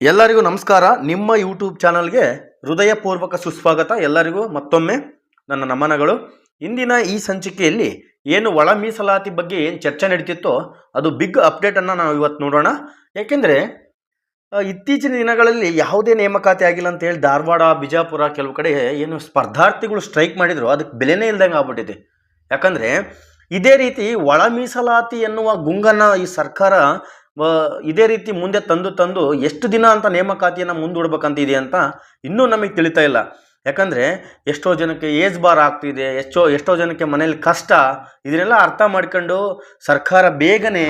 ಎಲ್ಲರಿಗೂ ನಮಸ್ಕಾರ. ನಿಮ್ಮ ಯೂಟ್ಯೂಬ್ ಚಾನಲ್ಗೆ ಹೃದಯಪೂರ್ವಕ ಸುಸ್ವಾಗತ. ಎಲ್ಲರಿಗೂ ಮತ್ತೊಮ್ಮೆ ನನ್ನ ನಮನಗಳು. ಇಂದಿನ ಈ ಸಂಚಿಕೆಯಲ್ಲಿ ಏನು ಒಳ ಮೀಸಲಾತಿ ಬಗ್ಗೆ ಏನು ಚರ್ಚೆ ನಡೀತಿತ್ತೋ ಅದು ಬಿಗ್ ಅಪ್ಡೇಟನ್ನು ನಾವು ಇವತ್ತು ನೋಡೋಣ. ಯಾಕೆಂದರೆ ಇತ್ತೀಚಿನ ದಿನಗಳಲ್ಲಿ ಯಾವುದೇ ನೇಮಕಾತಿ ಆಗಿಲ್ಲ ಅಂತ ಹೇಳಿ ಧಾರವಾಡ, ಬಿಜಾಪುರ ಕೆಲವು ಕಡೆ ಏನು ಸ್ಪರ್ಧಾರ್ಥಿಗಳು ಸ್ಟ್ರೈಕ್ ಮಾಡಿದ್ರು. ಅದಕ್ಕೆ ಬೆಲೆನೇ ಇಲ್ದಂಗೆ ಆಗ್ಬಿಟ್ಟಿದೆ. ಯಾಕಂದರೆ, ಇದೇ ರೀತಿ ಒಳ ಮೀಸಲಾತಿ ಎನ್ನುವ ಗುಂಗನ್ನು ಈ ಸರ್ಕಾರ ಇದೇ ರೀತಿ ಮುಂದೆ ತಂದು ತಂದು ಎಷ್ಟು ದಿನ ಅಂತ ನೇಮಕಾತಿಯನ್ನು ಮುಂದೂಡ್ಬೇಕಂತ ಇದೆ ಅಂತ ಇನ್ನೂ ನಮಗೆ ತಿಳಿತಾ ಇಲ್ಲ. ಯಾಕಂದರೆ ಎಷ್ಟೋ ಜನಕ್ಕೆ ಏಜ್ ಬಾರ್ ಆಗ್ತಿದೆ, ಎಷ್ಟೋ ಎಷ್ಟೋ ಜನಕ್ಕೆ ಮನೇಲಿ ಕಷ್ಟ ಇದನ್ನೆಲ್ಲ ಅರ್ಥ ಮಾಡ್ಕೊಂಡು ಸರ್ಕಾರ ಬೇಗನೆ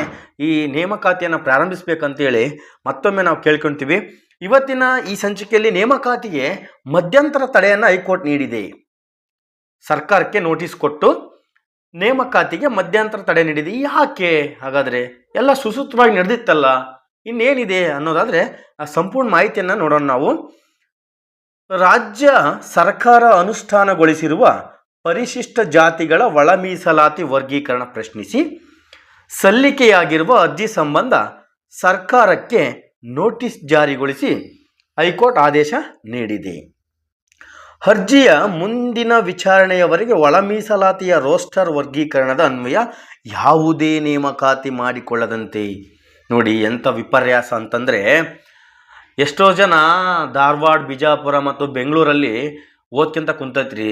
ಈ ನೇಮಕಾತಿಯನ್ನು ಪ್ರಾರಂಭಿಸಬೇಕಂತೇಳಿ ಮತ್ತೊಮ್ಮೆ ನಾವು ಕೇಳ್ಕೊಳ್ತೀವಿ ಇವತ್ತಿನ ಈ ಸಂಚಿಕೆಯಲ್ಲಿ ನೇಮಕಾತಿಗೆ ಮಧ್ಯಂತರ ತಡೆಯನ್ನು ಹೈಕೋರ್ಟ್ ನೀಡಿದೆ. ಸರ್ಕಾರಕ್ಕೆ ನೋಟಿಸ್ ಕೊಟ್ಟು ನೇಮಕಾತಿಗೆ ಮಧ್ಯಂತರ ತಡೆ ನೀಡಿದೆ. ಯಾಕೆ ಹಾಗಾದರೆ? ಎಲ್ಲ ಸುಸೂತ್ರವಾಗಿ ನಡೆದಿತ್ತಲ್ಲ. ಇನ್ನೇನಿದೆ ಅನ್ನೋದಾದರೆ, ಆ ಸಂಪೂರ್ಣ ಮಾಹಿತಿಯನ್ನು ನೋಡೋಣ ನಾವು. ರಾಜ್ಯ ಸರ್ಕಾರ ಅನುಷ್ಠಾನಗೊಳಿಸಿರುವ ಪರಿಶಿಷ್ಟ ಜಾತಿಗಳ ಒಳ ಮೀಸಲಾತಿ ವರ್ಗೀಕರಣ ಪ್ರಶ್ನಿಸಿ, ಸಲ್ಲಿಕೆಯಾಗಿರುವ ಅರ್ಜಿ ಸಂಬಂಧ ಸರ್ಕಾರಕ್ಕೆ ನೋಟಿಸ್ ಜಾರಿಗೊಳಿಸಿ ಹೈಕೋರ್ಟ್ ಆದೇಶ ನೀಡಿದೆ. ಅರ್ಜಿಯ ಮುಂದಿನ ವಿಚಾರಣೆಯವರೆಗೆ ಒಳ ಮೀಸಲಾತಿಯ ರೋಸ್ಟರ್ ವರ್ಗೀಕರಣದ ಅನ್ವಯ ಯಾವುದೇ ನೇಮಕಾತಿ ಮಾಡಿಕೊಳ್ಳದಂತೆ. ನೋಡಿ ಎಂಥ ವಿಪರ್ಯಾಸ ಅಂತಂದರೆ, ಎಷ್ಟೋ ಜನ ಧಾರವಾಡ, ಬಿಜಾಪುರ ಮತ್ತು ಬೆಂಗಳೂರಲ್ಲಿ ಓದ್ಕೊಂತ ಕುಂತೈತ್ರಿ.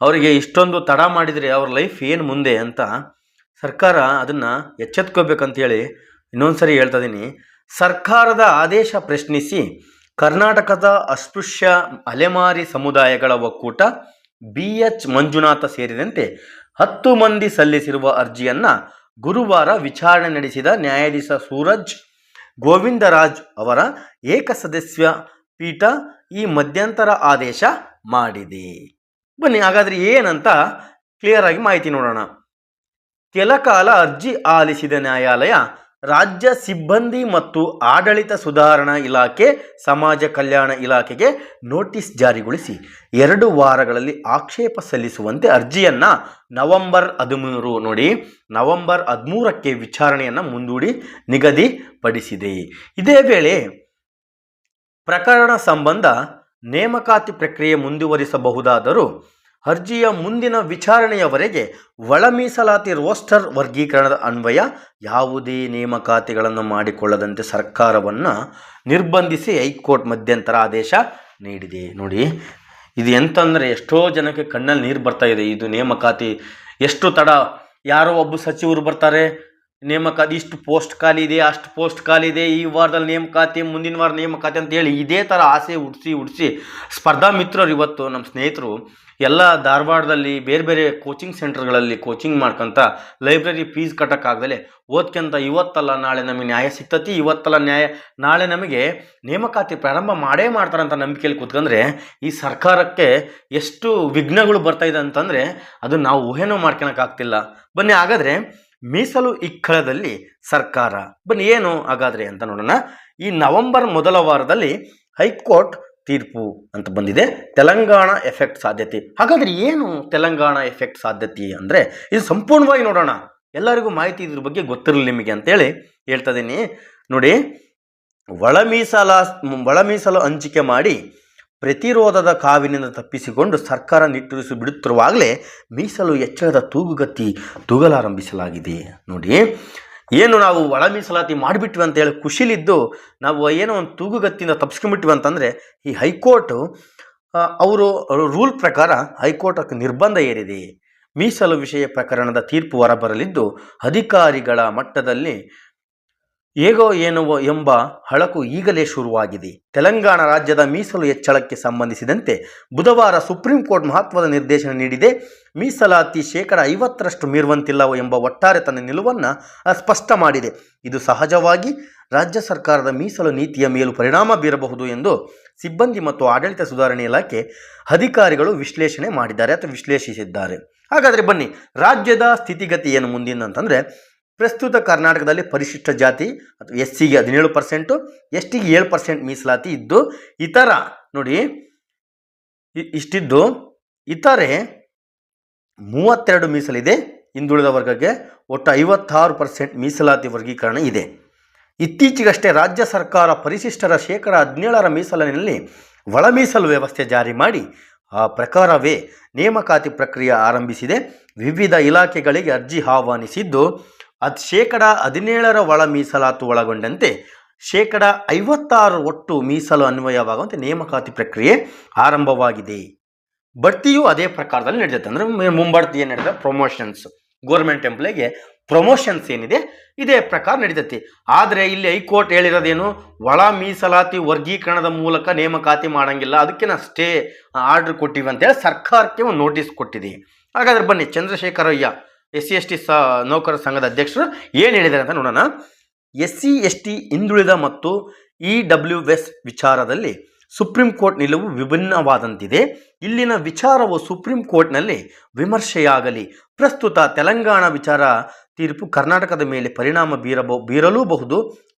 ಅವರಿಗೆ ಇಷ್ಟೊಂದು ತಡ ಮಾಡಿದರೆ ಅವ್ರ ಲೈಫ್ ಏನು ಮುಂದೆ ಅಂತ ಸರ್ಕಾರ ಅದನ್ನು ಎಚ್ಚೆತ್ಕೋಬೇಕಂತೇಳಿ ಇನ್ನೊಂದು ಸರಿ ಹೇಳ್ತಾ ಇದ್ದೀನಿ ಸರ್ಕಾರದ ಆದೇಶ ಪ್ರಶ್ನಿಸಿ ಕರ್ನಾಟಕದ ಅಸ್ಪೃಶ್ಯ ಅಲೆಮಾರಿ ಸಮುದಾಯಗಳ ಒಕ್ಕೂಟ ಬಿ ಎಚ್ ಮಂಜುನಾಥ ಸೇರಿದಂತೆ ಹತ್ತು ಮಂದಿ ಸಲ್ಲಿಸಿರುವ ಅರ್ಜಿಯನ್ನು ಗುರುವಾರ ವಿಚಾರಣೆ ನಡೆಸಿದ ನ್ಯಾಯಾಧೀಶ ಸೂರಜ್ ಗೋವಿಂದರಾಜ್ ಅವರ ಏಕಸದಸ್ಯ ಪೀಠ ಈ ಮಧ್ಯಂತರ ಆದೇಶ ಮಾಡಿದೆ. ಬನ್ನಿ, ಹಾಗಾದರೆ ಏನಂತ ಕ್ಲಿಯರ್ ಆಗಿ ಮಾಹಿತಿ ನೋಡೋಣ. ಕೆಲ ಕಾಲ ಅರ್ಜಿ ಆಲಿಸಿದ ನ್ಯಾಯಾಲಯ ರಾಜ್ಯ ಸಿಬ್ಬಂದಿ ಮತ್ತು ಆಡಳಿತ ಸುಧಾರಣಾ ಇಲಾಖೆ, ಸಮಾಜ ಕಲ್ಯಾಣ ಇಲಾಖೆಗೆ ನೋಟಿಸ್ ಜಾರಿಗೊಳಿಸಿ ಎರಡು ವಾರಗಳಲ್ಲಿ ಆಕ್ಷೇಪ ಸಲ್ಲಿಸುವಂತೆ ಅರ್ಜಿಯನ್ನು ನವೆಂಬರ್ ಹದಿಮೂರು ನೋಡಿ, ನವೆಂಬರ್ ಹದಿಮೂರಕ್ಕೆ ವಿಚಾರಣೆಯನ್ನು ಮುಂದೂಡಿ ನಿಗದಿಪಡಿಸಿದೆ. ಇದೇ ವೇಳೆ ಪ್ರಕರಣ ಸಂಬಂಧ ನೇಮಕಾತಿ ಪ್ರಕ್ರಿಯೆ ಮುಂದುವರಿಸಬಹುದಾದರೂ ಅರ್ಜಿಯ ಮುಂದಿನ ವಿಚಾರಣೆಯವರೆಗೆ ಒಳ ಮೀಸಲಾತಿ ರೋಸ್ಟರ್ ವರ್ಗೀಕರಣದ ಅನ್ವಯ ಯಾವುದೇ ನೇಮಕಾತಿಗಳನ್ನು ಮಾಡಿಕೊಳ್ಳದಂತೆ ಸರ್ಕಾರವನ್ನು ನಿರ್ಬಂಧಿಸಿ ಹೈಕೋರ್ಟ್ ಮಧ್ಯಂತರ ಆದೇಶ ನೀಡಿದೆ. ನೋಡಿ, ಇದು ಎಂತಂದರೆ ಎಷ್ಟೋ ಜನಕ್ಕೆ ಕಣ್ಣಲ್ಲಿ ನೀರು ಬರ್ತಾ ಇದೆ. ಇದು ನೇಮಕಾತಿ, ಎಷ್ಟು ತಡ, ಯಾರೋ ಒಬ್ಬ ಸಚಿವರು ಬರ್ತಾರೆ ನೇಮಕಾತಿ, ಇಷ್ಟು ಪೋಸ್ಟ್ ಖಾಲಿ ಇದೆ, ಅಷ್ಟು ಪೋಸ್ಟ್ ಖಾಲಿ ಇದೆ, ಈ ವಾರದಲ್ಲಿ ನೇಮಕಾತಿ, ಮುಂದಿನ ವಾರ ನೇಮಕಾತಿ ಅಂತ ಹೇಳಿ ಇದೇ ಥರ ಆಸೆ ಹುಡ್ಸಿ ಹುಡ್ಸಿ ಸ್ಪರ್ಧಾ ಮಿತ್ರರು ಇವತ್ತು ನಮ್ಮ ಸ್ನೇಹಿತರು ಎಲ್ಲ ಧಾರವಾಡದಲ್ಲಿ ಬೇರೆ ಬೇರೆ ಕೋಚಿಂಗ್ ಸೆಂಟರ್ಗಳಲ್ಲಿ ಕೋಚಿಂಗ್ ಮಾಡ್ಕೊಂತ ಲೈಬ್ರರಿ ಫೀಸ್ ಕಟ್ಟೋಕ್ಕಾಗ್ದಲೆ ಓದ್ಕೊಂತ ಇವತ್ತಲ್ಲ ನಾಳೆ ನಮಗೆ ನ್ಯಾಯ ಸಿಗ್ತತಿ, ಇವತ್ತಲ್ಲ ನ್ಯಾಯ, ನಾಳೆ ನಮಗೆ ನೇಮಕಾತಿ ಪ್ರಾರಂಭ ಮಾಡೇ ಮಾಡ್ತಾರಂತ ನಂಬಿಕೆಯಲ್ಲಿ ಕೂತ್ಕೊಂಡ್ರೆ ಈ ಸರ್ಕಾರಕ್ಕೆ ಎಷ್ಟು ವಿಘ್ನಗಳು ಬರ್ತಾಯಿದೆ ಅಂತಂದರೆ ಅದು ನಾವು ಊಹೆನೂ ಮಾಡ್ಕೊಳಕ್ಕಾಗ್ತಿಲ್ಲ ಬನ್ನಿ ಹಾಗಾದರೆ ಮೀಸಲು ಇಕ್ಕಳದಲ್ಲಿ ಸರ್ಕಾರ. ಬನ್ನಿ, ಏನು ಹಾಗಾದರೆ ಅಂತ ನೋಡೋಣ. ಈ ನವೆಂಬರ್ ಮೊದಲ ವಾರದಲ್ಲಿ ಹೈಕೋರ್ಟ್ ತೀರ್ಪು ಅಂತ ಬಂದಿದೆ. ತೆಲಂಗಾಣ ಎಫೆಕ್ಟ್ ಸಾಧ್ಯತೆ. ಹಾಗಾದರೆ ಏನು ತೆಲಂಗಾಣ ಎಫೆಕ್ಟ್ ಸಾಧ್ಯತೆ ಅಂದರೆ? ಇದು ಸಂಪೂರ್ಣವಾಗಿ ನೋಡೋಣ. ಎಲ್ಲರಿಗೂ ಮಾಹಿತಿ ಇದ್ರ ಬಗ್ಗೆ ಗೊತ್ತಿರಲಿ ನಿಮಗೆ ಅಂತೇಳಿ ಹೇಳ್ತಾ ಇದ್ದೀನಿ. ನೋಡಿ, ಒಳ ಮೀಸಲ ಒಳ ಮೀಸಲು ಹಂಚಿಕೆ ಮಾಡಿ ಪ್ರತಿರೋಧದ ಕಾವಿನಿಂದ ತಪ್ಪಿಸಿಕೊಂಡು ಸರ್ಕಾರ ನಿಟ್ಟುಸಿ ಬಿಡುತ್ತಿರುವಾಗಲೇ ಮೀಸಲು ಹೆಚ್ಚಳದ ತೂಗುಗತ್ತಿ ತೂಗಲಾರಂಭಿಸಲಾಗಿದೆ. ನೋಡಿ, ಏನು ನಾವು ಒಳ ಮೀಸಲಾತಿ ಮಾಡಿಬಿಟ್ವಿ ಅಂತೇಳಿ ಖುಷಿಲಿದ್ದು ನಾವು ಏನೋ ಒಂದು ತೂಗುಗತ್ತಿಯಿಂದ ತಪ್ಪಿಸ್ಕೊಂಡ್ಬಿಟ್ವಿ ಅಂತಂದರೆ ಈ ಹೈಕೋರ್ಟು ಅವರು ರೂಲ್ ಪ್ರಕಾರ ಹೈಕೋರ್ಟ್ ನಿರ್ಬಂಧ ಏರಿದೆ. ಮೀಸಲು ವಿಷಯ ಪ್ರಕರಣದ ತೀರ್ಪು ಹೊರಬರಲಿದ್ದು ಅಧಿಕಾರಿಗಳ ಮಟ್ಟದಲ್ಲಿ ಹೇಗೋ ಏನೋ ಎಂಬ ಹಳಕು ಈಗಲೇ ಶುರುವಾಗಿದೆ. ತೆಲಂಗಾಣ ರಾಜ್ಯದ ಮೀಸಲು ಹೆಚ್ಚಳಕ್ಕೆ ಸಂಬಂಧಿಸಿದಂತೆ ಬುಧವಾರ ಸುಪ್ರೀಂ ಕೋರ್ಟ್ ಮಹತ್ವದ ನಿರ್ದೇಶನ ನೀಡಿದೆ. ಮೀಸಲಾತಿ ಶೇಕಡ ಐವತ್ತರಷ್ಟು ಮೀರುವಂತಿಲ್ಲ ಎಂಬ ಒಟ್ಟಾರೆ ತನ್ನ ನಿಲುವನ್ನು ಸ್ಪಷ್ಟ ಮಾಡಿದೆ. ಇದು ಸಹಜವಾಗಿ ರಾಜ್ಯ ಸರ್ಕಾರದ ಮೀಸಲು ನೀತಿಯ ಮೇಲೂ ಪರಿಣಾಮ ಬೀರಬಹುದು ಎಂದು ಸಿಬ್ಬಂದಿ ಮತ್ತು ಆಡಳಿತ ಸುಧಾರಣೆ ಇಲಾಖೆ ಅಧಿಕಾರಿಗಳು ವಿಶ್ಲೇಷಣೆ ಮಾಡಿದ್ದಾರೆ ಅಥವಾ ವಿಶ್ಲೇಷಿಸಿದ್ದಾರೆ. ಹಾಗಾದರೆ ಬನ್ನಿ, ರಾಜ್ಯದ ಸ್ಥಿತಿಗತಿ ಏನು ಮುಂದಿನ ಅಂತಂದರೆ ಪ್ರಸ್ತುತ ಕರ್ನಾಟಕದಲ್ಲಿ ಪರಿಶಿಷ್ಟ ಜಾತಿ ಅಥವಾ ಎಸ್ ಸಿಗೆ ಹದಿನೇಳು ಪರ್ಸೆಂಟು ಎಸ್ ಟಿಗೆ ಏಳು ಪರ್ಸೆಂಟ್ ಮೀಸಲಾತಿ ಇದ್ದು, ಇತರ ನೋಡಿ ಇಷ್ಟಿದ್ದು, ಇತರೆ ಮೂವತ್ತೆರಡು ಮೀಸಲಿದೆ, ಹಿಂದುಳಿದ ವರ್ಗಕ್ಕೆ ಒಟ್ಟು ಐವತ್ತಾರು ಪರ್ಸೆಂಟ್ ಮೀಸಲಾತಿ ವರ್ಗೀಕರಣ ಇದೆ. ಇತ್ತೀಚೆಗಷ್ಟೇ ರಾಜ್ಯ ಸರ್ಕಾರ ಪರಿಶಿಷ್ಟರ ಶೇಕಡ ಹದಿನೇಳರ ಮೀಸಲಿನಲ್ಲಿ ಒಳ ಮೀಸಲು ವ್ಯವಸ್ಥೆ ಜಾರಿ ಮಾಡಿ, ಆ ಪ್ರಕಾರವೇ ನೇಮಕಾತಿ ಪ್ರಕ್ರಿಯೆ ಆರಂಭಿಸಿದೆ. ವಿವಿಧ ಇಲಾಖೆಗಳಿಗೆ ಅರ್ಜಿ ಆಹ್ವಾನಿಸಿದ್ದು ಅದು ಶೇಕಡ ಹದಿನೇಳರ ಒಳ ಮೀಸಲಾತು ಒಳಗೊಂಡಂತೆ ಶೇಕಡ ಐವತ್ತಾರು ಒಟ್ಟು ಮೀಸಲು ಅನ್ವಯವಾಗುವಂತೆ ನೇಮಕಾತಿ ಪ್ರಕ್ರಿಯೆ ಆರಂಭವಾಗಿದೆ. ಬಡ್ತಿಯು ಅದೇ ಪ್ರಕಾರದಲ್ಲಿ ನಡೆಯುತ್ತೆ ಅಂದರೆ ಮುಂಬಡ್ತಿ ಏನು ನಡೆದ? ಪ್ರಮೋಷನ್ಸ್ ಗೋರ್ಮೆಂಟ್ ಎಂಪ್ಲಾಯ್ಗೆ ಪ್ರಮೋಷನ್ಸ್ ಏನಿದೆ? ಇದೇ ಪ್ರಕಾರ ನಡೀತೈತಿ. ಆದರೆ ಇಲ್ಲಿ ಹೈಕೋರ್ಟ್ ಹೇಳಿರೋದೇನು? ಒಳ ಮೀಸಲಾತಿ ವರ್ಗೀಕರಣದ ಮೂಲಕ ನೇಮಕಾತಿ ಮಾಡಂಗಿಲ್ಲ. ಅದಕ್ಕೆ ನಾವು ಸ್ಟೇ, ಆರ್ಡರ್ ಕೊಟ್ಟಿವಿ ಅಂತೇಳಿ ಸರ್ಕಾರಕ್ಕೆ ಒಂದು ನೋಟಿಸ್ ಕೊಟ್ಟಿದೆ. ಹಾಗಾದ್ರೆ ಬನ್ನಿ, Chandrashekaraiah S C S T ಸ ನೌಕರ ಸಂಘದ ಅಧ್ಯಕ್ಷರು ಏನು ಹೇಳಿದ್ದಾರೆ ಅಂತ ನೋಡೋಣ. ಎಸ್ ಸಿ ಎಸ್ ಟಿ ಹಿಂದುಳಿದ ಮತ್ತು ಇ ಡಬ್ಲ್ಯೂ ಎಸ್ ವಿಚಾರದಲ್ಲಿ ಸುಪ್ರೀಂ ಕೋರ್ಟ್ ನಿಲುವು ವಿಭಿನ್ನವಾದಂತಿದೆ. ಇಲ್ಲಿನ ವಿಚಾರವು ಸುಪ್ರೀಂ ಕೋರ್ಟ್ನಲ್ಲಿ ವಿಮರ್ಶೆಯಾಗಲಿ. ಪ್ರಸ್ತುತ ತೆಲಂಗಾಣ ವಿಚಾರ ತೀರ್ಪು ಕರ್ನಾಟಕದ ಮೇಲೆ ಪರಿಣಾಮ ಬೀರಬ, ಬೀರಲೂಬಹುದು,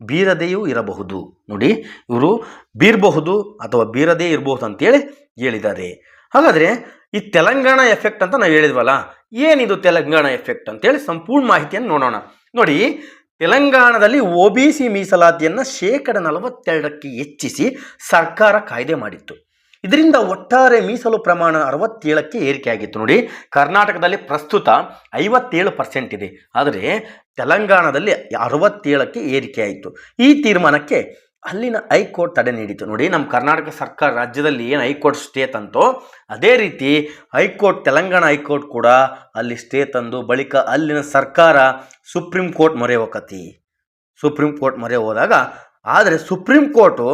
ಬೀರದೆಯೂ ಇರಬಹುದು. ನೋಡಿ, ಇವರು ಬೀರಬಹುದು ಅಥವಾ ಬೀರದೇ ಇರಬಹುದು ಅಂತೇಳಿ ಹೇಳಿದ್ದಾರೆ. ಹಾಗಾದರೆ ಈ ತೆಲಂಗಾಣ ಎಫೆಕ್ಟ್ ಅಂತ ನಾವು ಹೇಳಿದ್ವಲ್ಲ, ಏನಿದು ತೆಲಂಗಾಣ ಎಫೆಕ್ಟ್ ಅಂತೇಳಿ ಸಂಪೂರ್ಣ ಮಾಹಿತಿಯನ್ನು ನೋಡೋಣ. ನೋಡಿ, ತೆಲಂಗಾಣದಲ್ಲಿ ಒ ಬಿ ಸಿ ಮೀಸಲಾತಿಯನ್ನು ಶೇಕಡ ನಲವತ್ತೆರಡಕ್ಕೆ ಹೆಚ್ಚಿಸಿ ಸರ್ಕಾರ ಕಾಯ್ದೆ ಮಾಡಿತ್ತು. ಇದರಿಂದ ಒಟ್ಟಾರೆ ಮೀಸಲು ಪ್ರಮಾಣ ಅರವತ್ತೇಳಕ್ಕೆ ಏರಿಕೆಯಾಗಿತ್ತು ನೋಡಿ, ಕರ್ನಾಟಕದಲ್ಲಿ ಪ್ರಸ್ತುತ ಐವತ್ತೇಳು ಪರ್ಸೆಂಟ್ ಇದೆ. ಆದರೆ, ತೆಲಂಗಾಣದಲ್ಲಿ ಅರವತ್ತೇಳಕ್ಕೆ ಏರಿಕೆಯಾಯಿತು ಈ ತೀರ್ಮಾನಕ್ಕೆ ಅಲ್ಲಿನ ಹೈಕೋರ್ಟ್ ತಡೆ ನೀಡಿತು ನೋಡಿ, ನಮ್ಮ ಕರ್ನಾಟಕ ಸರ್ಕಾರ ರಾಜ್ಯದಲ್ಲಿ ಏನು ಹೈಕೋರ್ಟ್ ಸ್ಟೇ ತಂತೋ, ಅದೇ ರೀತಿ ಹೈಕೋರ್ಟ್, ತೆಲಂಗಾಣ ಹೈಕೋರ್ಟ್ ಕೂಡ ಅಲ್ಲಿ ಸ್ಟೇ ತಂದು, ಬಳಿಕ ಅಲ್ಲಿನ ಸರ್ಕಾರ ಸುಪ್ರೀಂ ಕೋರ್ಟ್ ಮೊರೆ ಹೋಗತಿ ಸುಪ್ರೀಂ ಕೋರ್ಟ್ ಮೊರೆ ಹೋದಾಗ, ಆದರೆ ಸುಪ್ರೀಂ ಕೋರ್ಟು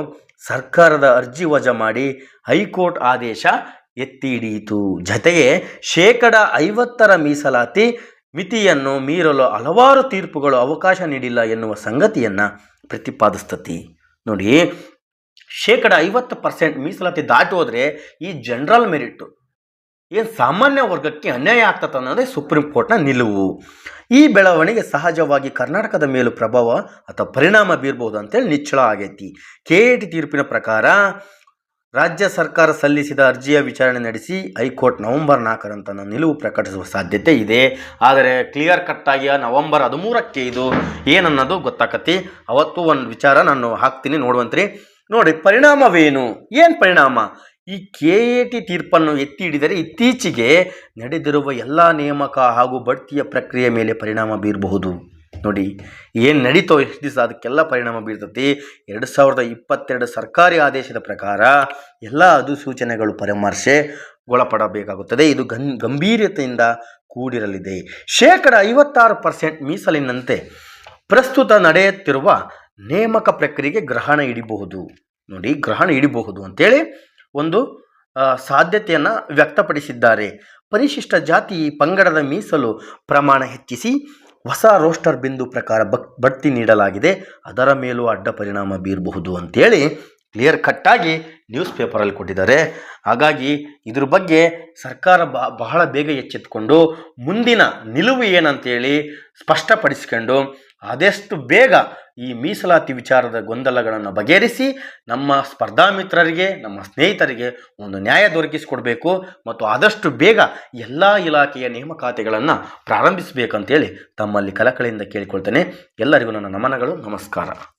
ಸರ್ಕಾರದ ಅರ್ಜಿ ವಜಾ ಮಾಡಿ ಹೈಕೋರ್ಟ್ ಆದೇಶ ಎತ್ತಿ ಹಿಡಿಯಿತು. ಜತೆಗೆ ಶೇಕಡ ಐವತ್ತರ ಮೀಸಲಾತಿ ಮಿತಿಯನ್ನು ಮೀರಲು ಹಲವಾರು ತೀರ್ಪುಗಳು ಅವಕಾಶ ನೀಡಿಲ್ಲ ಎನ್ನುವ ಸಂಗತಿಯನ್ನು ಪ್ರತಿಪಾದಿಸ್ತತಿ. ನೋಡಿ, ಶೇಕಡ ಐವತ್ತು ಪರ್ಸೆಂಟ್ ಮೀಸಲಾತಿ ದಾಟಿ ಹೋದರೆ ಈ ಜನರಲ್ ಮೆರಿಟು ಏನು ಸಾಮಾನ್ಯ ವರ್ಗಕ್ಕೆ ಅನ್ಯಾಯ ಆಗ್ತದೆ ಅನ್ನೋದೇ ಸುಪ್ರೀಂ ಕೋರ್ಟ್ನ ನಿಲುವು. ಈ ಬೆಳವಣಿಗೆ ಸಹಜವಾಗಿ ಕರ್ನಾಟಕದ ಮೇಲೂ ಪ್ರಭಾವ ಅಥವಾ ಪರಿಣಾಮ ಬೀರ್ಬೋದು ಅಂತೇಳಿ ನಿಚ್ಚಳ ಆಗೈತಿ. ಕೆ ಟಿ ತೀರ್ಪಿನ ಪ್ರಕಾರ ರಾಜ್ಯ ಸರ್ಕಾರ ಸಲ್ಲಿಸಿದ ಅರ್ಜಿಯ ವಿಚಾರಣೆ ನಡೆಸಿ ಹೈಕೋರ್ಟ್ ನವೆಂಬರ್ ನಾಲ್ಕರಂತ ನಿಲುವು ಪ್ರಕಟಿಸುವ ಸಾಧ್ಯತೆ ಇದೆ. ಆದರೆ ಕ್ಲಿಯರ್ ಕಟ್ಟಾಗಿ ನವೆಂಬರ್ ಹದಿಮೂರಕ್ಕೆ ಇದು ಏನನ್ನೋದು ಗೊತ್ತಾಕತಿ? ಅವತ್ತು ಒಂದು ವಿಚಾರ ನಾನು ಹಾಕ್ತೀನಿ ನೋಡುವಂತ್ರಿ. ನೋಡಿ, ಪರಿಣಾಮವೇನು? ಏನು ಪರಿಣಾಮ? ಈ ಕೆ ಎ ಟಿ ತೀರ್ಪನ್ನು ಎತ್ತಿ ಹಿಡಿದರೆ ಇತ್ತೀಚೆಗೆ ನಡೆದಿರುವ ಎಲ್ಲ ನೇಮಕ ಹಾಗೂ ಬಡ್ತಿಯ ಪ್ರಕ್ರಿಯೆ ಮೇಲೆ ಪರಿಣಾಮ ಬೀರಬಹುದು. ನೋಡಿ, ಏನು ನಡೀತೋ ಎಷ್ಟು ದಿವಸ ಅದಕ್ಕೆಲ್ಲ ಪರಿಣಾಮ ಬೀರ್ತತಿ? ಎರಡು ಸಾವಿರದ ಇಪ್ಪತ್ತೆರಡು ಸರ್ಕಾರಿ ಆದೇಶದ ಪ್ರಕಾರ ಎಲ್ಲ ಅಧಿಸೂಚನೆಗಳು ಪರಾಮರ್ಶೆಗೊಳಪಡಬೇಕಾಗುತ್ತದೆ ಇದು ಗನ್, ಗಂಭೀರತೆಯಿಂದ ಕೂಡಿರಲಿದೆ. ಶೇಕಡ ಐವತ್ತಾರು ಪರ್ಸೆಂಟ್ ಮೀಸಲಿನಂತೆ ಪ್ರಸ್ತುತ ನಡೆಯುತ್ತಿರುವ ನೇಮಕ ಪ್ರಕ್ರಿಯೆಗೆ ಗ್ರಹಣ ಹಿಡಿಬಹುದು ನೋಡಿ, ಗ್ರಹಣ ಹಿಡಿಬಹುದು ಅಂತೇಳಿ ಒಂದು ಸಾಧ್ಯತೆಯನ್ನು ವ್ಯಕ್ತಪಡಿಸಿದ್ದಾರೆ. ಪರಿಶಿಷ್ಟ ಜಾತಿ ಪಂಗಡದ ಮೀಸಲು ಪ್ರಮಾಣ ಹೆಚ್ಚಿಸಿ ಹೊಸ ರೋಸ್ಟರ್ ಬಿಂದು ಪ್ರಕಾರ ಬಕ್, ಬಡ್ತಿ ನೀಡಲಾಗಿದೆ. ಅದರ ಮೇಲೂ ಅಡ್ಡ ಪರಿಣಾಮ ಬೀರಬಹುದು ಅಂತೇಳಿ ಕ್ಲಿಯರ್ ಕಟ್ಟಾಗಿ ನ್ಯೂಸ್ ಪೇಪರಲ್ಲಿ ಕೊಟ್ಟಿದ್ದಾರೆ. ಹಾಗಾಗಿ ಇದ್ರ ಬಗ್ಗೆ ಸರ್ಕಾರ ಬಹಳ ಬೇಗ ಎಚ್ಚೆತ್ತುಕೊಂಡು ಮುಂದಿನ ನಿಲುವು ಏನಂತೇಳಿ ಸ್ಪಷ್ಟಪಡಿಸ್ಕೊಂಡು ಆದಷ್ಟು ಬೇಗ ಈ ಮೀಸಲಾತಿ ವಿಚಾರದ ಗೊಂದಲಗಳನ್ನು ಬಗೆಹರಿಸಿ ನಮ್ಮ ಸ್ಪರ್ಧಾ ಮಿತ್ರರಿಗೆ ನಮ್ಮ ಸ್ನೇಹಿತರಿಗೆ ಒಂದು ನ್ಯಾಯ ದೊರಕಿಸಿಕೊಡಬೇಕು ಮತ್ತು ಆದಷ್ಟು ಬೇಗ ಎಲ್ಲ ಇಲಾಖೆಯ ನೇಮಕಾತಿಗಳನ್ನು ಪ್ರಾರಂಭಿಸಬೇಕಂತೇಳಿ ತಮ್ಮಲ್ಲಿ ಕಲಕಳಿಯಿಂದ ಕೇಳಿಕೊಳ್ತೇನೆ. ಎಲ್ಲರಿಗೂ ನನ್ನ ನಮನಗಳು. ನಮಸ್ಕಾರ.